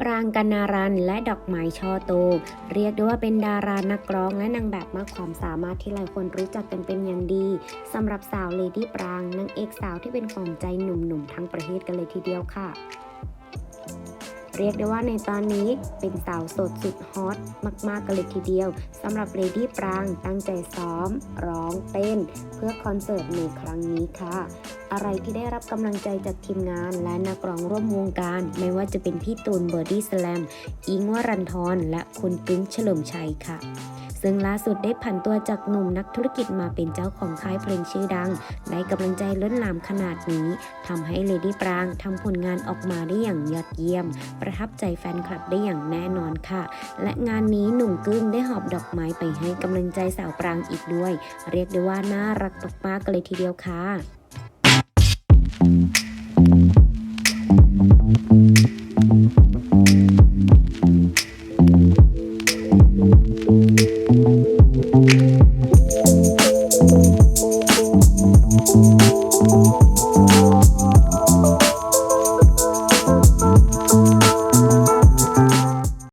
ปรางกนารันและดอกไม้ช่อโต เรียกได้ว่าเป็นดารานักร้องและนางแบบมากความสามารถที่หลายคนรู้จักกันเป็นอย่างดีสำหรับสาวเลดี้ปรางนางเอกสาวที่เป็นขวัญใจหนุ่มๆทั้งประเทศกันเลยทีเดียวค่ะ เรียกได้ว่าในตอนนี้เป็นสาวโสดสุดฮอตมากๆกันเลยทีเดียวสำหรับเลดี้ปรางตั้งใจซ้อม ร้องเต้น เพื่อคอนเสิร์ตในครั้งนี้ค่ะ อะไรที่ได้รับกำลังใจจากทีมงานและนักร้องร่วมวงการ ไม่ว่าจะเป็นพี่ตูนเบอร์ดี้สแลมอิงวรันทรและคุณกึ้งเฉลิมชัยค่ะ ซึ่งล่าสุดได้ผันตัวจากหนุ่มนักธุรกิจมาเป็นเจ้าของค่ายเพลงชื่อดัง ได้กำลังใจล้นหลามขนาดนี้ทำให้เลดี้ปรางทำผลงานออกมาได้อย่างยอดเยี่ยม ประทับใจแฟนคลับได้อย่างแน่นอนค่ะ และงานนี้หนุ่มกึ้งได้หอบดอกไม้ไปให้กำลังใจสาวปรางอีกด้วย เรียกได้ว่าน่ารักมากๆเลยทีเดียวค่ะ